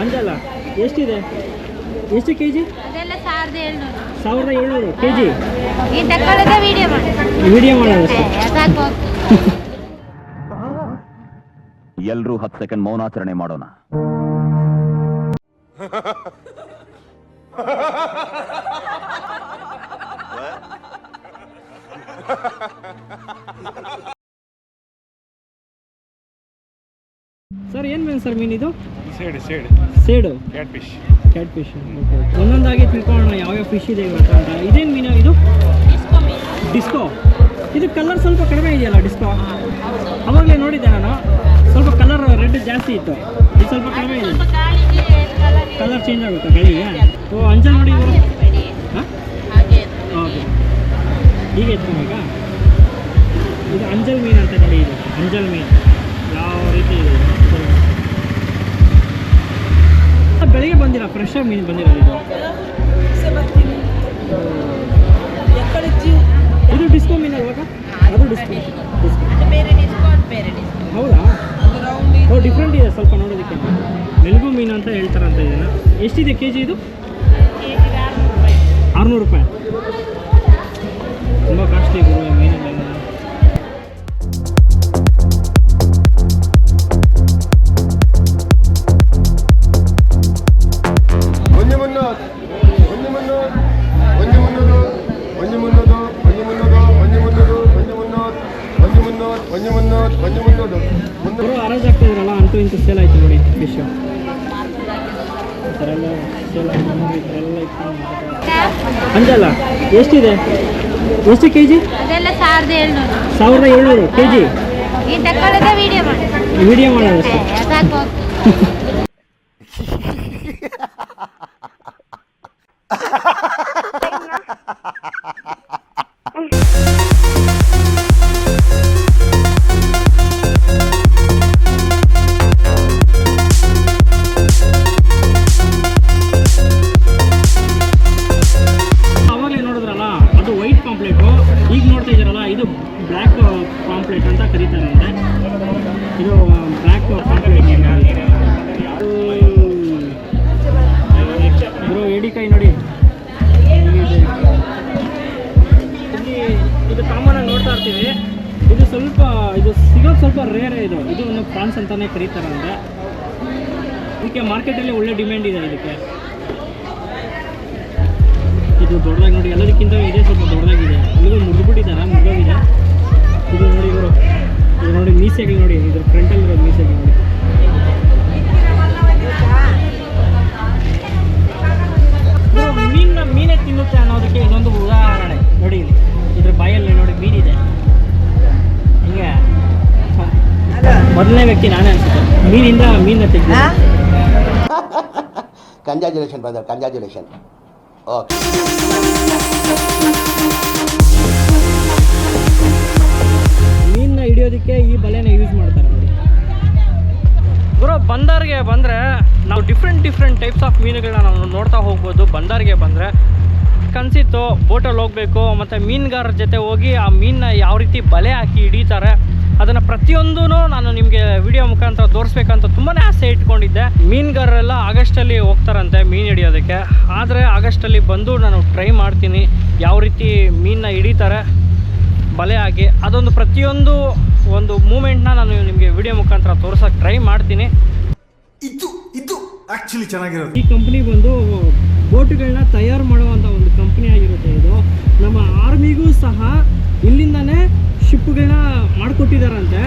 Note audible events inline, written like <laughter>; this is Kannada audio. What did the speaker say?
ಅಂಜಲ್ಲ ಎಷ್ಟಿದೆ? ಎಷ್ಟು ಕೆ ಜಿ ಸಾವಿರದ ಏಳ್ನೂರು. ಕೆ ಜಿ ವಿಡಿಯೋ ಮಾಡೋದು ಎಲ್ಲರೂ ಹತ್ತು ಸೆಕೆಂಡ್ ಮೌನಾಚರಣೆ ಮಾಡೋಣ. <laughs> ಸರ್ ಏನು ಮೀನು ಸರ್ ಮೀನು ಇದು? ಸೇಡು ಸೇಡು. ಕ್ಯಾಟ್ ಫಿಶ್ ಕ್ಯಾಟ್ ಫಿಶ್ ಒಂದೊಂದಾಗಿ ತಿಳ್ಕೊಳ್ಳೋಣ ಯಾವ್ಯಾವ ಫಿಶ್ ಇದೆ ಇವತ್ತು ಅಂತ. ಇದೇನು ಮೀನು ಇದು? ಡಿಸ್ಕೋ ಇದು ಕಲರ್ ಸ್ವಲ್ಪ ಕಡಿಮೆ ಇದೆಯಲ್ಲ ಡಿಸ್ಕೋ ಅವಾಗಲೇ ನೋಡಿದ್ದೆ ನಾನು. ಸ್ವಲ್ಪ ಕಲರ್ ರೆಡ್ ಜಾಸ್ತಿ ಇತ್ತು. ಇದು ಸ್ವಲ್ಪ ಕಡಿಮೆ ಇದೆ. ಕಲರ್ ಚೇಂಜ್ ಆಗುತ್ತೆ ಬೆಳಿಗ್ಗೆ ಓ ಅಂಜಲ್ ನೋಡಿ ಓಕೆ. ಹೀಗೆ ಎತ್ಕೊಬೇಕಾ? ಇದು ಅಂಜಲ್ ಮೀನು ಅಂತ ನೋಡಿ ಇದು. ಅಂಜಲ್ ಮೀನು ಯಾವ ರೀತಿ ಇದೆ ಇದು? ಬೆಳಿಗ್ಗೆ ಬಂದಿಲ್ಲ ಫ್ರೆಶ್ ಮೀನು ಬಂದಿರೋದು ಇದು. ಡಿಸ್ಕೋ ಮೀನು ಅಲ್ವಾ ಅದು ಡಿಸ್ಕೋ ಡಿಸ್ಕೋ ಹೌದಾ? ಓ ಡಿಫ್ರೆಂಟ್ ಇದೆ ಸ್ವಲ್ಪ ನೋಡೋದಕ್ಕೆ. ಮೆಲ್ಗು ಮೀನು ಅಂತ ಹೇಳ್ತಾರಂತ ಇದನ್ನು. ಎಷ್ಟಿದೆ ಕೆ ಜಿ ಇದು ಆರುನೂರು ರೂಪಾಯಿ. ಬನ್ನಿ ಅಂತೂ ಸೇಲ್ ನೋಡಿ ಅಂಜಲ್ಲ ಎಷ್ಟಿದೆ? ಎಷ್ಟು ಕೆ ಜಿ ಸಾವಿರದ ಏಳ್ನೂರು. ಕೆ ಜಿ ವಿಡಿಯೋ ಮಾಡೋದು ಇದು ಕಾಮನ್ ಆಗಿ ನೋಡ್ತಾ ಇರ್ತೀವಿ. ಇದು ಸ್ವಲ್ಪ, ಇದು ಸಿಗೋದು ಸ್ವಲ್ಪ ರೇರೇ ಇದು. ಇದು ಒಂದು ಪ್ರಾನ್ಸ್ ಅಂತಾನೆ ಕರೀತಾರಂತೆ. ಇದಕ್ಕೆ ಮಾರ್ಕೆಟಲ್ಲಿ ಒಳ್ಳೆ ಡಿಮ್ಯಾಂಡ್ ಇದೆ ಇದಕ್ಕೆ. ಇದು ದೊಡ್ಡದಾಗಿ ನೋಡಿ, ಎಲ್ಲದಕ್ಕಿಂತ ಇದೇ ಸ್ವಲ್ಪ ಮೊದಲನೇ ವ್ಯಕ್ತಿ ನಾನೇ ಅನ್ಸುತ್ತೆ. ಮೀನಿಂದ ಮೀನ ತೆಗೆದು ಕಂಗ್ರ್ಯಾಚುಲೇಷನ್ ಬ್ರದರ್ ಕಂಗ್ರ್ಯಾಚುಲೇಷನ್ ಓಕೆ ಮೀನ್ನ ಹಿಡಿಯೋದಕ್ಕೆ ಈ ಬಲೆನ ಯೂಸ್ ಮಾಡ್ತಾರೆ ನೋಡಿ. ಗುರು ಬಂದರ್ಗೆ ಬಂದರೆ ನಾವು ಡಿಫ್ರೆಂಟ್ ಡಿಫ್ರೆಂಟ್ ಟೈಪ್ಸ್ ಆಫ್ ಮೀನುಗಳನ್ನ ನಾವು ನೋಡ್ತಾ ಹೋಗ್ಬೋದು. ಬಂದರ್ಗೆ ಬಂದರೆ ಕನಸಿತ್ತು ಬೋಟಲ್ಲಿ ಹೋಗಬೇಕು ಮತ್ತು ಮೀನುಗಾರರ ಜೊತೆ ಹೋಗಿ ಆ ಮೀನನ್ನ ಯಾವ ರೀತಿ ಬಲೆ ಹಾಕಿ ಹಿಡಿತಾರೆ ಅದನ್ನು ಪ್ರತಿಯೊಂದೂ ನಾನು ನಿಮಗೆ ವಿಡಿಯೋ ಮುಖಾಂತರ ತೋರಿಸ್ಬೇಕಂತ ತುಂಬಾ ಆಸೆ ಇಟ್ಕೊಂಡಿದ್ದೆ. ಮೀನುಗಾರರೆಲ್ಲ ಆಗಸ್ಟಲ್ಲಿ ಹೋಗ್ತಾರಂತೆ ಮೀನು ಹಿಡಿಯೋದಕ್ಕೆ. ಆದರೆ ಆಗಸ್ಟಲ್ಲಿ ಬಂದು ನಾನು ಟ್ರೈ ಮಾಡ್ತೀನಿ ಯಾವ ರೀತಿ ಮೀನನ್ನ ಹಿಡಿತಾರೆ ಬಲೆ ಹಾಕಿ. ಅದೊಂದು ಪ್ರತಿಯೊಂದು ಒಂದು ಮೂಮೆಂಟ್ನ ನಾನು ನಿಮಗೆ ವಿಡಿಯೋ ಮುಖಾಂತರ ತೋರ್ಸೋಕೆ ಟ್ರೈ ಮಾಡ್ತೀನಿ. ಇದು ಇದು ಆಕ್ಚುಲಿ ಚೆನ್ನಾಗಿರೋದು. ಈ ಕಂಪ್ನಿ ಬಂದು ಬೋಟ್ಗಳನ್ನ ತಯಾರು ಮಾಡುವಂಥ ಒಂದು ಕಂಪ್ನಿ ಆಗಿರುತ್ತೆ ಇದು. ನಮ್ಮ ಆರ್ಮಿಗೂ ಸಹ ಇಲ್ಲಿಂದನೇ ಶಿಪ್ಗಳನ್ನ ಮಾಡಿಕೊಟ್ಟಿದ್ದಾರಂತೆ